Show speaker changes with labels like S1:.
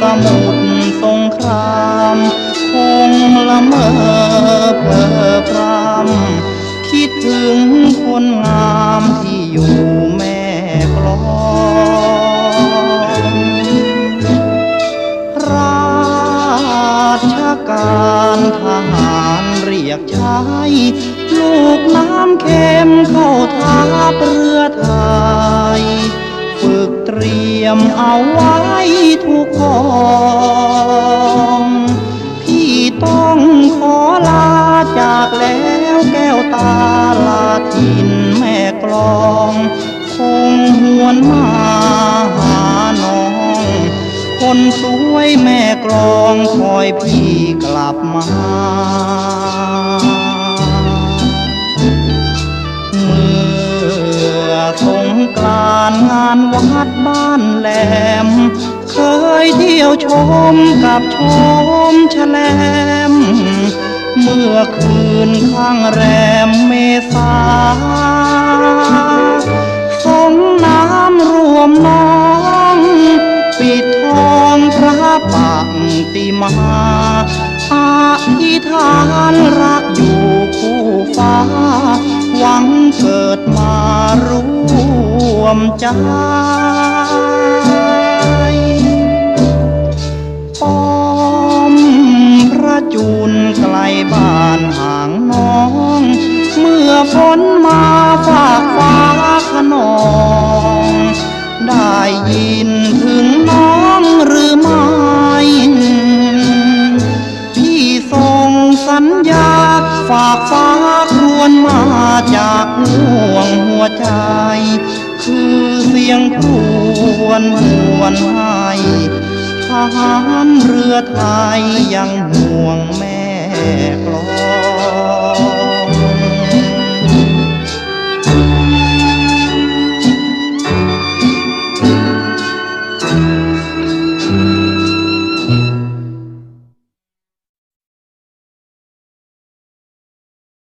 S1: สมุทรสงคราม คงละเมอเพลอพรำคิดถึงคนงามที่อยู่แม่กลองราชการทหารเรียกใช้ลูกน้ำเค็มเข้าทัพเรือไทยฝึกเตรียมเอาไว้ องพี่ต้องขอลาจากแล้วแก้วตาลาทินแม่กลอง คงหวนมาหาน้อง คนสวยแม่กลองคอยพี่กลับมา กรานงานวัดบ้านแหลม เคยเที่ยวชมกับชมแฉลม เมื่อคืนข้างแรมเมษาสงน้ำรวมน้องปิดทองพระปังติมาอธิษฐานรักอยู่คู่ฟ้า หวังเกิดมา มใจป้อมพระจุลไกลบ้านห่างน้อง เมื่อฝนมาฝากฟ้าขนอง ได้ยินถึงน้องหรือไม่พี่ส่งสัญญาฝากฟ้าครวญมาจากห่วงหัวใจ เสียงครวนหวนให้ทหารเรือไทยยังห่วงแม่ก